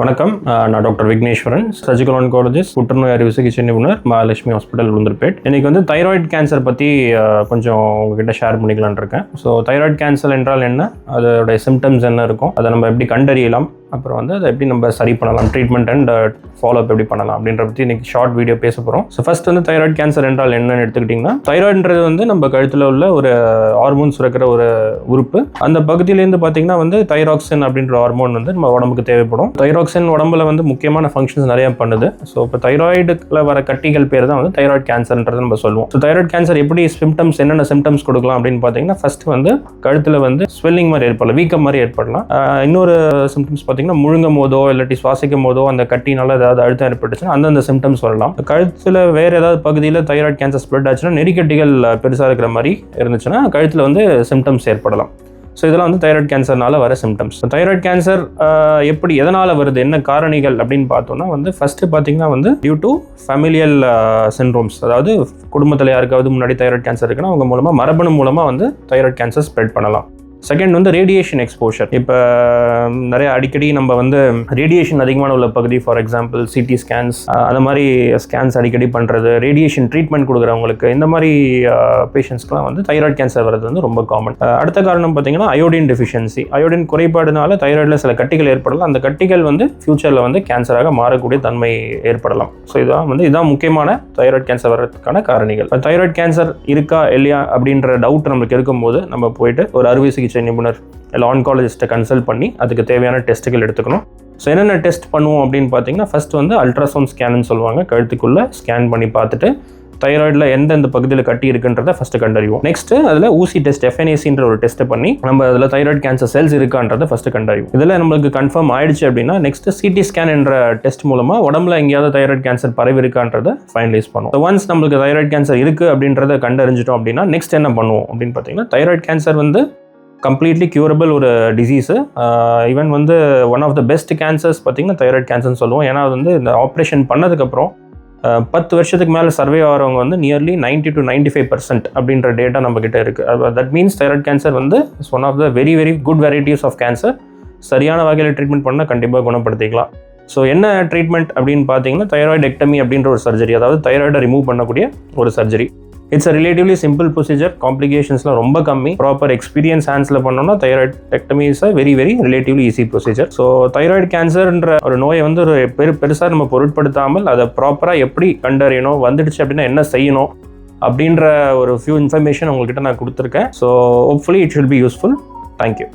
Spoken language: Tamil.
வணக்கம். நான் டாக்டர் விக்னேஸ்வரன் சர்ஜிக்கல் ஆன்காலஜிஸ்ட் புற்றுநோய் அறுவை சிகிச்சை நிபுணர் மகாலட்சுமி ஹாஸ்பிட்டல் உளுந்தூர்பேட். எனக்கு வந்து தைராய்டு கேன்சர் பற்றி கொஞ்சம் உங்ககிட்ட ஷேர் பண்ணிக்கலான் இருக்கேன். ஸோ தைராய்டு கேன்சர் என்றால் என்ன? அதோடைய சிம்டம்ஸ் என்ன இருக்கும்? அதை நம்ம எப்படி கண்டறியலாம்? அப்புறம் வந்து அதை எப்படி நம்ம சரி பண்ணலாம் ட்ரீட்மெண்ட் அண்ட் ஃபாலோ அப் எப்படி பண்ணலாம் அப்படின்ற பற்றி இன்றைக்கி ஷார்ட் வீடியோ பேச போகிறோம் ஸோ ஃபஸ்ட் வந்து தைராய்டு கேன்சர் என்றால் என்னன்னு எடுத்துக்கிட்டிங்கன்னா தைராய்டுன்றது வந்து நம்ம கழுத்தில் உள்ள ஒரு ஹார்மோன் சுரக்கிற ஒரு உறுப்பு. அந்த பகுதியிலேருந்து பார்த்தீங்கன்னா வந்து தைராக்சின் அப்படின்ற ஹார்மோன் வந்து நம்ம உடம்புக்கு தேவைப்படும். தைராக்சின் உடம்புல வந்து முக்கியமான ஃபங்க்ஷன்ஸ் நிறையா பண்ணுது. ஸோ இப்போ தைராய்டுல வர கட்டிகள் பேர் தான் வந்து தைராய்டு கேன்சர்ன்றது நம்ம சொல்லுவோம். ஸோ தைராய்டு கேன்சர் எப்படி சிம்டம்ஸ் என்னென்ன சிம்டம்ஸ் கொடுக்கலாம் அப்படின்னு பார்த்தீங்கன்னா ஃபஸ்ட்டு வந்து கழுத்தில் வந்து ஸ்வெல்லிங் மாதிரி ஏற்படலாம் வீக்கம் மாதிரி ஏற்படலாம். இன்னொரு சிம்டம்ஸ் பார்த்தீங்கன்னா முழுங்கும் போதோ இல்லாட்டி சுவாசிக்கும் போதோ அந்த கட்டினால ஏதாவது அழுத்தம் ஏற்பட்டுச்சுன்னா அந்தந்த சிம்டம்ஸ் வரலாம் கழுத்தில் வேறு ஏதாவது பகுதியில் தைராய்டு கேன்சர் ஸ்ப்ரெட் ஆச்சுன்னா நெறிக்கட்டிகள் பெருசாக இருக்கிற மாதிரி இருந்துச்சுன்னா கழுத்தில் வந்து சிம்டம்ஸ் ஏற்படலாம். ஸோ இதெல்லாம் வந்து தைராய்டு கேன்சர்னால வர சிம்டம்ஸ் தைராய்டு கேன்சர் எப்படி எதனால் வருது என்ன காரணிகள் அப்படின்னு பார்த்தோம்னா வந்து ஃபஸ்ட்டு பார்த்தீங்கன்னா வந்து டியூ டு ஃபேமிலியல் சின்ரோம்ஸ் அதாவது குடும்பத்தில் யாருக்காவது முன்னாடி தைராய்டு கேன்சர் இருக்குன்னா அவங்க மூலமாக மரபணு மூலமாக வந்து தைராய்டு கேன்சர் ஸ்ப்ரெட் பண்ணலாம். செகண்ட் வந்து ரேடியேஷன் எக்ஸ்போஷர் இப்போ நிறைய அடிக்கடி நம்ம வந்து ரேடியேஷன் அதிகமான உள்ள பகுதி ஃபார் எக்ஸாம்பிள் சிடி ஸ்கேன்ஸ் அந்த மாதிரி ஸ்கேன்ஸ் அடிக்கடி பண்ணுறது ரேடியேஷன் ட்ரீட்மெண்ட் கொடுக்குறவங்களுக்கு இந்த மாதிரி பேஷண்ட்ஸ்க்குலாம் வந்து தைராய்டு கேன்சர் வர்றது வந்து ரொம்ப காமன் அடுத்த காரணம் பார்த்தீங்கன்னா அயோடின் டெஃபிஷியன்சி அயோடின் குறைபாடுனால தைராய்டில் சில கட்டிகள் ஏற்படலாம். அந்த கட்டிகள் வந்து ஃபியூச்சரில் வந்து கேன்சராக மாறக்கூடிய தன்மை ஏற்படலாம். ஸோ இதான் வந்து இதுதான் முக்கியமான தைராய்டு கேன்சர் வர்றதுக்கான காரணிகள். தைராய்டு கேன்சர் இருக்கா இல்லையா அப்படின்ற டவுட் நம்மளுக்கு இருக்கும்போது நம்ம போயிட்டு ஒரு அறுவை சிகிச்சை நிபுணர் இல்லை ஆன்காலஜிஸ்ட்டை கன்சல்ட் பண்ணி அதுக்கு தேவையான டெஸ்ட்டுகள் எடுத்துக்கணும். ஸோ என்னென்ன டெஸ்ட் பண்ணுவோம் அப்படின்னு பார்த்தீங்கன்னா ஃபஸ்ட் வந்து அல்ட்ராசவுண்ட் ஸ்கேன்னு சொல்லுவாங்க. கழுத்துக்குள்ளே ஸ்கேன் பண்ணி பார்த்துட்டு தைராய்டில் எந்தெந்த பகுதியில் கட்டி இருக்குன்றதை ஃபஸ்ட்டு கண்டறிவோம். நெக்ஸ்ட்டு அதில் ஊசி டெஸ்ட் எஃப்என்ஏசின்ற ஒரு டெஸ்ட்டை பண்ணி நம்ம அதில் தைராய்டு கேன்சர் செல்ஸ் இருக்கான்றதை ஃபஸ்ட்டு கண்டறிவோம். இதில் நம்மளுக்கு கன்ஃபார்ம் ஆயிடுச்சு அப்படின்னா நெக்ஸ்ட் சிடி ஸ்கேன் என்ற டெஸ்ட் மூலமாக உடம்புல எங்கேயாவது தைராய்டு கேன்சர் பரவி இருக்கான்றதை ஃபைனலைஸ் பண்ணுவோம். ஒன்ஸ் நம்மளுக்கு தைராய்டு கேன்சர் இருக்குது அப்படின்றத கண்டறிஞ்சிட்டோம் அப்படின்னா நெக்ஸ்ட் என்ன பண்ணுவோம் அப்படின்னு பார்த்தீங்கன்னா தைராய்டு கேன்சர் வந்து கம்ப்ளீட்லி க்யூரபிள் ஒரு டிசீஸு ஈவன் வந்து one of the best cancers பார்த்தீங்கன்னா தைராய்டு கேன்சர்னு சொல்லுவோம். ஏன்னா அது வந்து இந்த ஆப்ரேஷன் பண்ணதுக்கப்புறம் பத்து வருஷத்துக்கு மேலே சர்வே ஆகிறவங்க வந்து நியர்லி 90 டு 95% ஃபைவ் பர்சன்ட் அப்படின்ற டேட்டா நம்மக்கிட்ட இருக்குது தட் மீன்ஸ் தைராய்டு கேன்சர் வந்து is one of the very very good varieties of cancer சரியான வகையில் ட்ரீட்மெண்ட் பண்ணால் கண்டிப்பாக குணப்படுத்திக்கலாம். ஸோ என்ன ட்ரீட்மெண்ட் அப்படின்னு பார்த்தீங்கன்னா தைராய்டு எக்டமி அப்படின்ற ஒரு சர்ஜரி அதாவது தைராய்டை ரிமூவ் பண்ணக்கூடிய ஒரு surgery it's a relatively simple procedure காம்ப்ளிகேஷன்ஸ்லாம் ரொம்ப கம்மி. ப்ராப்பர் எக்ஸ்பீரியன்ஸ் ஹேண்ட்ஸில் பண்ணோம்னா thyroidectomy is a very very relatively easy procedure so thyroid கேன்சர்ன்ற ஒரு நோயை வந்து ஒரு பெரு பெருசாக நம்ம பொருட்படுத்தாமல் அதை ப்ராப்பராக எப்படி கண்டறியணும் வந்துடுச்சு அப்படின்னா என்ன செய்யணும் அப்படின்ற ஒரு ஃபியூ இன்ஃபர்மேஷன் உங்கள்கிட்ட நான் கொடுத்துருக்கேன். So hopefully it should be useful thank you